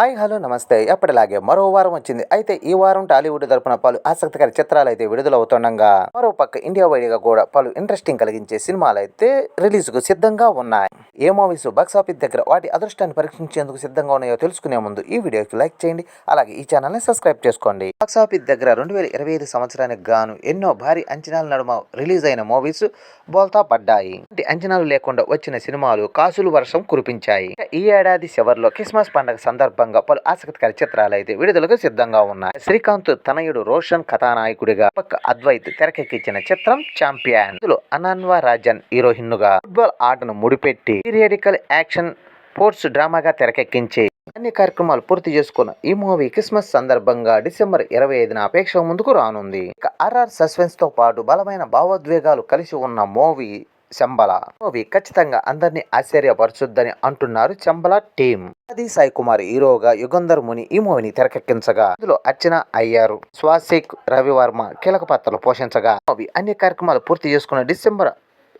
Hi hello నమస్తే. ఎప్పటిలాగే మరో వారం వచ్చింది. అయితే ఈ వారం టాలీవుడ్ తరపున పలు ఆసక్తికర చిత్రాలు అయితే విడుదలవుతుండగా మరో పక్క ఇండియా వైడ్గా కూడా పలు ఇంట్రెస్టింగ్ కలిగించే సినిమాలు అయితే రిలీజ్కు సిద్ధంగా ఉన్నాయి. ఏ మూవీస్ బాక్సాఫీస్ దగ్గర వాటి అదృష్టాన్ని పరీక్షించేందుకు సిద్ధంగా ఉన్నాయో తెలుసుకునే ముందు ఈ వీడియోకి లైక్ చేయండి. అలాగే ఈ ఛానల్ని సబ్స్క్రైబ్ చేసుకోండి. బాక్సాఫీస్ దగ్గర రెండు వేల ఇరవై ఐదు సంవత్సరానికి గాను ఎన్నో భారీ అంచనాల నడుమ రిలీజ్ అయిన మూవీస్ బోల్తా పడ్డాయి. అంచనాలు లేకుండా వచ్చిన సినిమాలు కాసులు వర్షం కురిపించాయి. ఈ ఏడాది చివరిలో క్రిస్మస్ పండుగ సందర్భంగా పలు ఆసక్తికర చిత్రాలు అయితే విడుదలకు సిద్ధంగా ఉన్నాయి. శ్రీకాంత్ తనయుడు రోషన్ కథానాయకుడిగా పక్క అద్వైత్ తెరకెక్కించిన చిత్రం ఛాంపియన్. ఇందులో అనన్వ రాజన్ హీరోయిన్గా ఫుట్బాల్ ఆటను ముడిపెట్టి పీరియడికల్ యాక్షన్ స్పోర్ట్స్ డ్రామాగా తెరకెక్కించి అన్ని కార్యక్రమాలు పూర్తి చేసుకున్న ఈ మూవీ క్రిస్మస్ సందర్భంగా డిసెంబర్ ఇరవై ఐదున అపేక్ష ముందుకు రానుంది. ఆర్ఆర్ సస్పెన్స్తో పాటు బలమైన భావోద్వేగాలు కలిసి ఉన్న మూవీ చెంబల. మూవీ ఖచ్చితంగా అందరినీ ఆశ్చర్యపరచుద్దని అంటున్నారు చెంబల టీం అది సాయి కుమార్ హీరోగా యుగంధర్ ముని ఈ మూవీని తెరకెక్కించగా ఇందులో అర్చన అయ్యారు. స్వాసిక్ రవివర్మ కీలక పాత్రలు పోషించగా మూవీ అన్ని కార్యక్రమాలు పూర్తి చేసుకున్న డిసెంబర్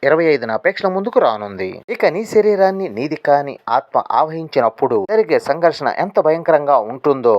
ఇరవై ఐదున అపేక్షల ముందుకు రానుంది. ఇక నీ శరీరాన్ని నీది కాని ఆత్మ ఆవహించినప్పుడు జరిగే సంఘర్షణ ఎంత భయంకరంగా ఉంటుందో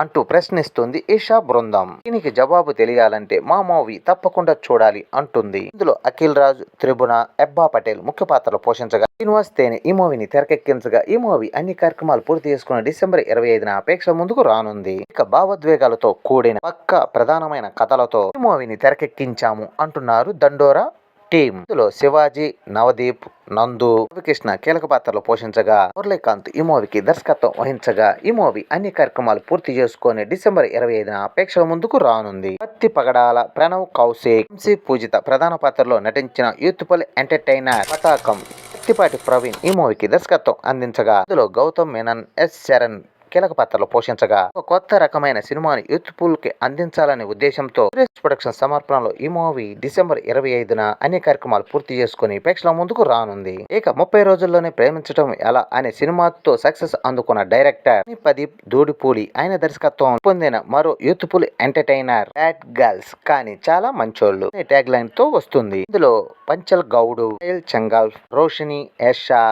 అంటూ ప్రశ్నిస్తుంది ఈషా బృందం. దీనికి జవాబు తెలియాలంటే మా మూవీ తప్పకుండా చూడాలి అంటుంది. ఇందులో అఖిల్ రాజ్ త్రిభున ఎబ్బా పటేల్ ముఖ్య పాత్రలు పోషించగా శ్రీనివాస్ తేనె ఈ మూవీని తెరకెక్కించగా ఈ మూవీ అన్ని కార్యక్రమాలు పూర్తి చేసుకున్న డిసెంబర్ ఇరవై ఐదున అపేక్ష ముందుకు రానుంది. ఇక భావోద్వేగాలతో కూడిన పక్క ప్రధానమైన కథలతో ఈ మూవీని తెరకెక్కించాము అంటున్నారు దండోరా టీం ఇందులో శివాజీ నవదీప్ నందు రవికృష్ణ కీలక పాత్రలు పోషించగా మురళీకాంత్ ఈ మూవీకి దర్శకత్వం వహించగా ఈ మూవీ అన్ని కార్యక్రమాలు పూర్తి చేసుకొని డిసెంబర్ ఇరవై ఐదున ప్రేక్షకుల ముందుకు రానుంది. పత్తి పగడాల ప్రణవ్ కౌశిక్ వంశీ పూజిత ప్రధాన పాత్రలో నటించిన యూత్ఫుల్ ఎంటర్టైనర్ పతాకం పత్తిపాటి ప్రవీణ్ ఈ మూవీకి దర్శకత్వం అందించగా ఇందులో గౌతమ్ మేనన్ ఎస్ శరణ్ కీలక పాత్రలు పోషించగా ఒక కొత్త రకమైన సినిమాని యూత్ఫుల్కి అందించాలనే ఉద్దేశంతో సురేష్ ప్రొడక్షన్ సమర్పణలో ఈ మూవీ డిసెంబర్ ఇరవై ఐదున అనే కార్యక్రమాలు పూర్తి చేసుకుని ప్రేక్షకుల ముందుకు రానుంది. ఇక ముప్పై రోజుల్లోనే ప్రేమించడం ఎలా అనే సినిమాతో సక్సెస్ అందుకున్న డైరెక్టర్ ప్రదీప్ దూడిపూడి ఆయన దర్శకత్వం పొందిన మరో యూత్ఫుల్ ఎంటర్టైనర్ బ్యాడ్ గర్ల్స్ కానీ చాలా మంచోళ్ళు ట్యాగ్ లైన్తో వస్తుంది. ఇందులో పంచల్ గౌడు చంగల్ రోషిని యషా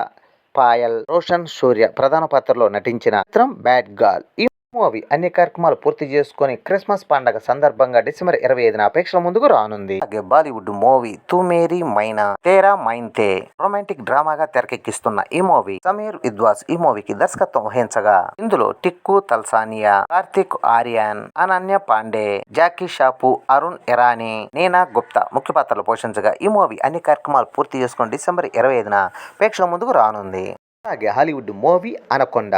పాయల్ రోషన్ సూర్య ప్రధాన పాత్రలో నటించిన చిత్రం బ్యాడ్ గర్ల్ మూవీ అన్ని కార్యక్రమాలు పూర్తి చేసుకొని క్రిస్మస్ పండగ సందర్భంగా డిసెంబర్ ఇరవై ఐదున అపేక్షల ముందుకు రానుంది. అలాగే బాలీవుడ్ మూవీ తూ మేరీ మైనా తేరా మైన్తే రొమాంటిక్ డ్రామాగా తెరకెక్కిస్తున్న ఈ మూవీ సమీర్ విద్వాస్ ఈ మూవీకి దర్శకత్వం వహించగా ఇందులో టిక్కు తల్సానియా కార్తిక్ ఆర్యన్ అనన్య పాండే జాకీ షాపు అరుణ్ ఇరానీ నీనా గుప్తా ముఖ్య పాత్రలు పోషించగా ఈ మూవీ అన్ని కార్యక్రమాలు పూర్తి చేసుకుని డిసెంబర్ ఇరవై ఐదున ప్రేక్షకుల ముందుకు రానుంది. అలాగే హాలీవుడ్ మూవీ అనకొండ.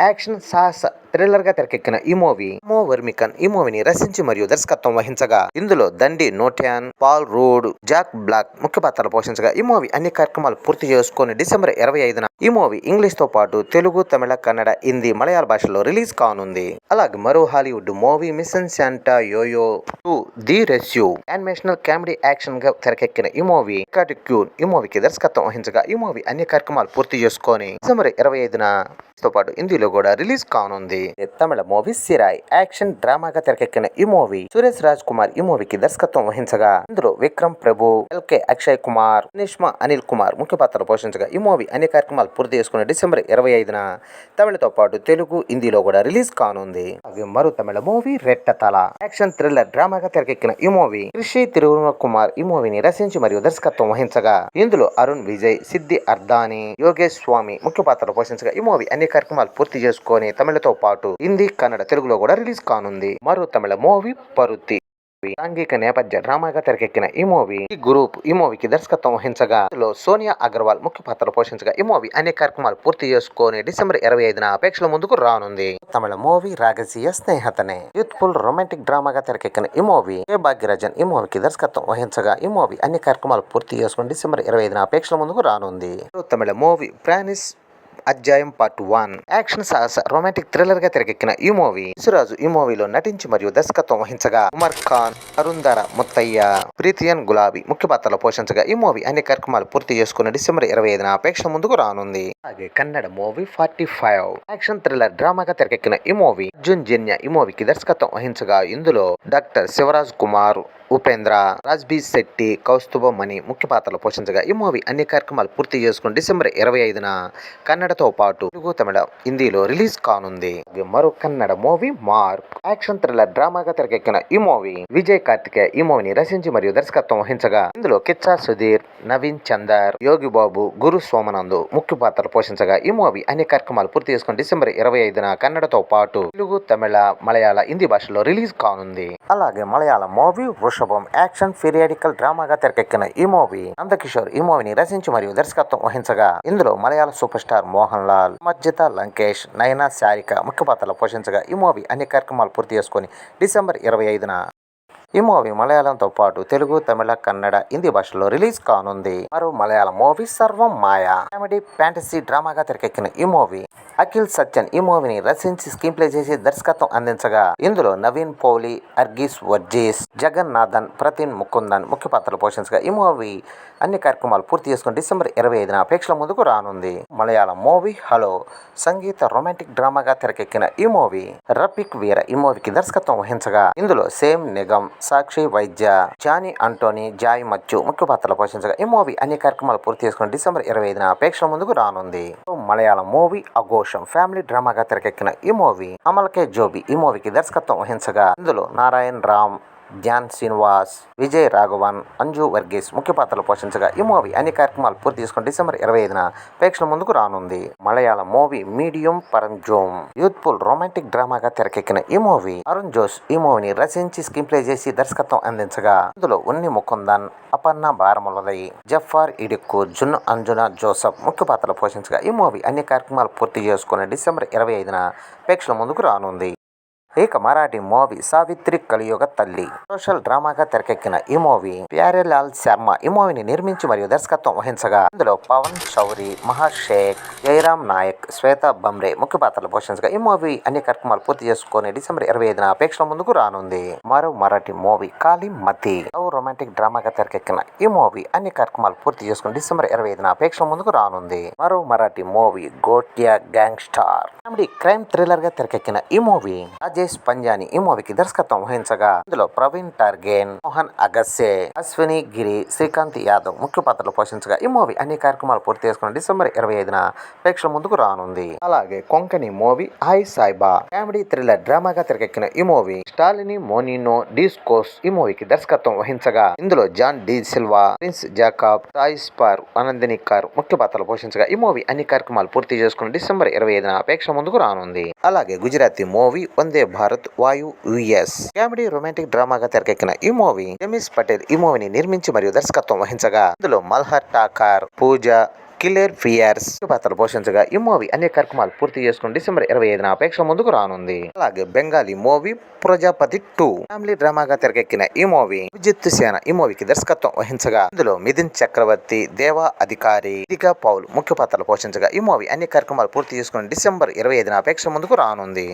యాక్షన్ సాహస థ్రిల్లర్గా తెరకెక్కిన ఈ మూవీ మో వర్మికన్ ఈ మూవీని రచించి మరియు దర్శకత్వం వహించగా ఇందులో దండి నోట్యాన్ పాల్ రోడ్ జాక్ బ్లాక్ ముఖ్య పాత్రలు పోషించగా ఈ మూవీ అన్ని కార్యక్రమాలు పూర్తి చేసుకొని డిసెంబర్ ఇరవై ఐదున ఈ మూవీ ఇంగ్లీష్తో పాటు తెలుగు తమిళ కన్నడ హిందీ మలయాళ భాషలో రిలీజ్ కానుంది. అలాగే మరో Hollywood movie mission Santa Yoyo to the rescue animational comedy యాక్షన్గా తెరకెక్కిన ఈ మూవీ క్యూన్ ఈ మూవీకి దర్శకత్వం వహించగా ఈ మూవీ అన్ని కార్యక్రమాలు పూర్తి చేసుకొని డిసెంబర్ ఇరవై ఐదున తో పాటు హిందీలో కూడా రిలీజ్ కానుంది. తమిళ మూవీ సిరాయ్. యాక్షన్ డ్రామాగా తెరకెక్కిన ఈ మూవీ సురేష్ రాజ్ కుమార్ ఈ మూవీకి దర్శకత్వం వహించగా ఇందులో విక్రమ్ ప్రభు ఎల్కే అక్షయ్ కుమార్ నిష్మా అనిల్ కుమార్ ముఖ్య పాత్రలు పోషించగా ఈ మూవీ అన్ని కార్యక్రమాలు పూర్తి చేసుకున్న డిసెంబర్ ఇరవై ఐదున తమిళతో పాటు తెలుగు హిందీలో కూడా రిలీజ్ కానుంది. అవి మరో తమిళ మూవీ రెట్ట తల యాక్షన్ థ్రిల్లర్ డ్రామాగా తెరకెక్కిన ఈ మూవీ కృషి తిరువన కుమార్ ఈ మూవీని రచించి మరియు దర్శకత్వం వహించగా ఇందులో అరుణ్ విజయ్ సిద్ధి అర్దాని యోగేష్ స్వామి ముఖ్య పాత్రలు పోషించగా ఈ మూవీ అన్ని కార్యక్రమాలు పూర్తి చేసుకొని తమిళతో పాటు హిందీ కన్నడ తెలుగులో కూడా రిలీజ్ కానుంది. మరో తమిళ మూవీ పరుతి. సాంఘిక నేపథ్య డ్రామాగా తెరకెక్కిన ఈ మూవీ ఈ గ్రూప్ ఈ మూవీకి దర్శకత్వం వహించగా సోనియా అగర్వాల్ ముఖ్య పాత్ర పోషించగా ఈ మూవీ అన్ని కార్యక్రమాలు పూర్తి చేసుకొని డిసెంబర్ ఇరవై ఐదున అపేక్షల ముందుకు రానుంది. తమిళ మూవీ రాగజీయ స్నేహతనే. యూత్ఫుల్ రొమాంటిక్ డ్రామాగా తెరకెక్కిన ఈ మూవీ కే భాగ్యరాజన్ ఈ మూవీకి దర్శకత్వం వహించగా ఈ మూవీ అన్ని కార్యక్రమాలు పూర్తి చేసుకుని డిసెంబర్ ఇరవై ఐదున అపేక్షల ముందుకు రానుంది. తమిళ మూవీ ప్రానిస్ అధ్యాయం పార్ట్ వన్. యాక్షన్ సాహస రొమాంటిక్ థ్రిల్లర్గా తెరకెక్కిన ఈ మూవీ సురాజు ఈ మూవీలో నటించి మరియు దర్శకత్వం వహించగా ఉమర్ ఖాన్ అరుంధర ముత్తయ్య ప్రీతియన్ గులాబీ ముఖ్య పాత్రలు పోషించగా ఈ మూవీ అన్ని కార్యక్రమాలు పూర్తి చేసుకున్న డిసెంబర్ ఇరవై ఐదున అపేక్ష ముందుకు రానుంది. అలాగే Kannada movie forty five. Action thriller డ్రామాగా తెరకెక్కిన ఈ మూవీ అర్జున్ జన్య ఈ మూవీకి దర్శకత్వం వహించగా ఇందులో డాక్టర్ శివరాజ్ కుమార్ ఉపేంద్ర రాజ్బీ శెట్టి కౌస్తుభ మణి ముఖ్య పాత్రలు పోషించగా ఈ మూవీ అన్ని కార్యక్రమాలు పూర్తి చేసుకుని డిసెంబర్ ఇరవై ఐదున కన్నడ కన్నడతో పాటు తెలుగు తమిళ హిందీలో రిలీజ్ కానుంది. మరో Kannada movie Mark. Action thriller డ్రామాగా తెరకెక్కిన ఈ మూవీ విజయ్ కార్తికేయ ఈ మూవీని రచించి మరియు దర్శకత్వం వహించగా ఇందులో కిచ్చా సుధీర్ నవీన్ చందర్ యోగి బాబు గురు సోమనందు ముఖ్య పాత్రలు పోషించగా ఈ మూవీ అన్ని కార్యక్రమాలు పూర్తి చేసుకుని డిసెంబర్ ఇరవై ఐదున కన్నడతో పాటు తెలుగు తమిళ మలయాళ హిందీ భాషలో రిలీజ్ కానుంది. అలాగే మలయాళ మూవీ వృషభం యాక్షన్ పీరియాడికల్ డ్రామాగా తెరకెక్కిన ఈ మూవీ నందకిషోర్ ఈ మూవీని రచించి మరియు దర్శకత్వం వహించగా ఇందులో మలయాళ సూపర్ స్టార్ మోహన్ లాల్ మజ్జిత లంకేష్ నయనా శారిక ముఖ్య పాత్రలు పోషించగా ఈ మూవీ అన్ని కార్యక్రమాలు పూర్తి చేసుకుని డిసెంబర్ ఇరవై ఐదున ఈ మూవీ మలయాళంతో పాటు తెలుగు తమిళ కన్నడ హిందీ భాషలో రిలీజ్ కానుంది. మరో మలయాళ మూవీ సర్వం మాయా. కామెడీ ఫ్యాంటసీ డ్రామాగా తెరకెక్కిన ఈ మూవీ అఖిల్ సత్యన్ ఈ మూవీని రచించి స్క్రీన్ ప్లే చేసి దర్శకత్వం అందించగా ఇందులో నవీన్ పౌలి అర్గీస్ వర్జీస్ జగన్నాథన్ ప్రతిన్ ముకుందన్ ముఖ్య పాత్రలు పోషించగా ఈ మూవీ అన్ని కార్యక్రమాలు పూర్తి చేసుకుని డిసెంబర్ ఇరవై ఐదున ప్రేక్షకుల ముందుకు రానుంది. Malayalam movie hello Sangeetha romantic డ్రామాగా తెరకెక్కిన ఈ మూవీ రఫిక్ వీర ఈ మూవీకి దర్శకత్వం వహించగా ఇందులో సేమ్ నిగమ్ సాక్షి వైద్య జానీ అంటోనీ జాయ్ మచ్చు ముఖ్య పాత్రలు పోషించగా ఈ మూవీ అన్ని కార్యక్రమాలు పూర్తి చేసుకుని డిసెంబర్ ఇరవై ఐదున ప్రేక్షకుల ముందుకు రానుంది. మలయాళం మూవీ అఘోషం ఫ్యామిలీ డ్రామాగా తెరకెక్కిన ఈ మూవీ అమల్ కే జోబి ఈ మూవీకి దర్శకత్వం వహించగా ఇందులో నారాయణ్ రామ్ ధ్యాన్ శ్రీనివాస్ విజయ్ రాఘవన్ అంజు వర్గీస్ ముఖ్య పాత్రలు పోషించగా ఈ మూవీ అన్ని కార్యక్రమాలు పూర్తి చేసుకుని డిసెంబర్ ఇరవై ఐదున ప్రేక్షకుల ముందుకు రానుంది. మలయాళం మూవీ మీడియం పరంజోమ్ యూత్ఫుల్ రొమాంటిక్ డ్రామాగా తెరకెక్కిన ఈ మూవీ అరుణ్ జోష్ ఈ మూవీని రచించి స్క్రీన్ ప్లే చేసి దర్శకత్వం అందించగా ఇందులో ఉన్ని ముకుందన్ అపర్ణ బారములదై జఫార్ ఇడిక్కు జున్ అంజున జోసఫ్ ముఖ్య పాత్రలు పోషించగా ఈ మూవీ అన్ని కార్యక్రమాలు పూర్తి చేసుకుని డిసెంబర్ ఇరవై ఐదున ప్రేక్షకుల ముందుకు రానుంది. ఇక మరాఠీ మూవీ సావిత్రి కలియుగ తల్లి సోషల్ డ్రామాగా తెరకెక్కిన ఈ మూవీ ప్యారేలాల్ శర్మ ఈ మూవీని నిర్మించి మరియు దర్శకత్వం వహించగా ఇందులో పవన్ చౌరి మహాషేక్ జయరామ్ నాయక్ శ్వేత బమ్రే ముఖ్య పాత్రలు పోషించగా ఈ మూవీ అన్ని కార్యక్రమాలు పూర్తి చేసుకుని డిసెంబర్ ఇరవై ఐదున అపేక్షల ముందుకు రానుంది మరో మరాఠీ మూవీ కాళీ మతి లవ్ రొమాంటిక్ డ్రామాగా తెరకెక్కిన ఈ మూవీ అన్ని కార్యక్రమాలు పూర్తి చేసుకుని డిసెంబర్ ఇరవై ఐదున అపేక్షల ముందుకు రానుంది మరో Marathi movie Gotya gangster comedy crime థ్రిల్లర్గా తెరకెక్కిన ఈ మూవీ రాజేష్ పంజాని ఈ మూవీకి దర్శకత్వం వహించగా ఇందులో ప్రవీణ్ టార్గేన్ మోహన్ అగస్సే అశ్విని గిరి శ్రీకాంత్ యాదవ్ ముఖ్య పాత్రలు పోషించగా ఈ మూవీ అన్ని కార్యక్రమాలు పూర్తి చేసుకుని డిసెంబర్ ఇరవై ఐదున ప్రేక్షకుల ముందుకు రానుంది. అలాగే Konkani movie hi Saiba comedy thriller డ్రామాగా తెరకెక్కిన ఈ మూవీ స్టాలిని మోనినో డిస్కోస్ ఈ మూవీకి దర్శకత్వం వహించగా ఇందులో John D Silva prince Jacob Sai spar Anandini Kar ముఖ్య పాత్రలు పోషించగా ఈ మూవీ అన్ని కార్యక్రమాలు పూర్తి చేసుకుని డిసెంబర్ ఇరవై ఐదున ప్రేక్షకుల ముందుకు రానుంది. అలాగే గుజరాతీ మూవీ వందే భారత్ వాయు యుఎస్. కామెడీ రొమాంటిక్ డ్రామాగా తెరకెక్కిన ఈ మూవీ జమీస్ పటేల్ ఈ మూవీని నిర్మించి మరియు దర్శకత్వం వహించగా ఇందులో మల్హర్ టాకార్ పూజ కిల్లర్ ఫియర్స్ పాత్రలు పోషించగా ఈ మూవీ అన్ని కార్యక్రమాలు పూర్తి చేసుకుని డిసెంబర్ ఇరవై ఐదున అపేక్ష ముందుకు రానుంది. అలాగే Bengali movie Prajapati two family డ్రామాగా తెరకెక్కిన ఈ మూవీ విజిత్ సేన ఈ మూవీకి దర్శకత్వం వహించగా ఇందులో మిథున్ చక్రవర్తి దేవా అధికారి దిగా పౌల్ ముఖ్య పాత్రలు పోషించగా ఈ మూవీ అన్ని కార్యక్రమాలు పూర్తి చేసుకుని డిసెంబర్ ఇరవై ఐదున అపేక్ష ముందుకు రానుంది.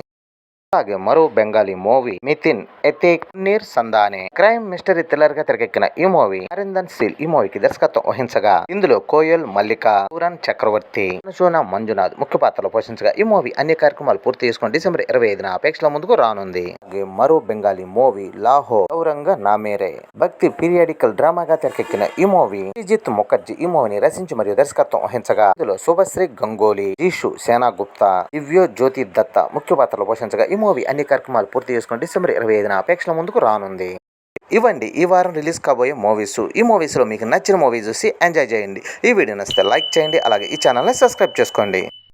అలాగే మరో బెంగాలీ మూవీ నితిన్ ఎతేక్ నీర్ సందానే క్రైమ్ మిస్టరీ థ్రిల్లర్గా తెరకెక్కిన ఈ మూవీ అరిందన్ సీల్ ఈ మూవీకి దర్శకత్వం వహించగా ఇందులో కోయల్ మల్లిక పూరన్ చక్రవర్తి అనుశోన మంజునాథ్ ముఖ్య పాత్రలో పోషించగా ఈ మూవీ అన్ని కార్యక్రమాలు పూర్తి చేసుకుని డిసెంబర్ ఇరవై ఐదున అపేక్షల ముందుకు రానుంది. మరో బెంగాలీ మూవీ లాహో గౌరంగ నామేరే. భక్తి పీరియాడికల్ డ్రామాగా తెరకెక్కిన ఈ మూవీ శ్రీజిత్ ముఖర్జీ ఈ మూవీని రచించి మరియు దర్శకత్వం వహించగా ఇందులో శుభశ్రీ గంగోలీ జీషు సేనా గుప్తా దివ్యో జ్యోతి దత్త ముఖ్య పాత్రలో పోషించగా ఈ మూవీ అన్ని కార్యక్రమాలు పూర్తి చేసుకుని డిసెంబర్ ఇరవై ఐదున అపేక్షల ముందుకు రానుంది. ఇవ్వండి ఈ వారం రిలీజ్ కాబోయే మూవీస్. ఈ మూవీస్లో మీకు నచ్చిన మూవీ చూసి ఎంజాయ్ చేయండి. ఈ వీడియో నచ్చితే లైక్ చేయండి అలాగే ఈ ఛానల్ని సబ్స్క్రైబ్ చేసుకోండి.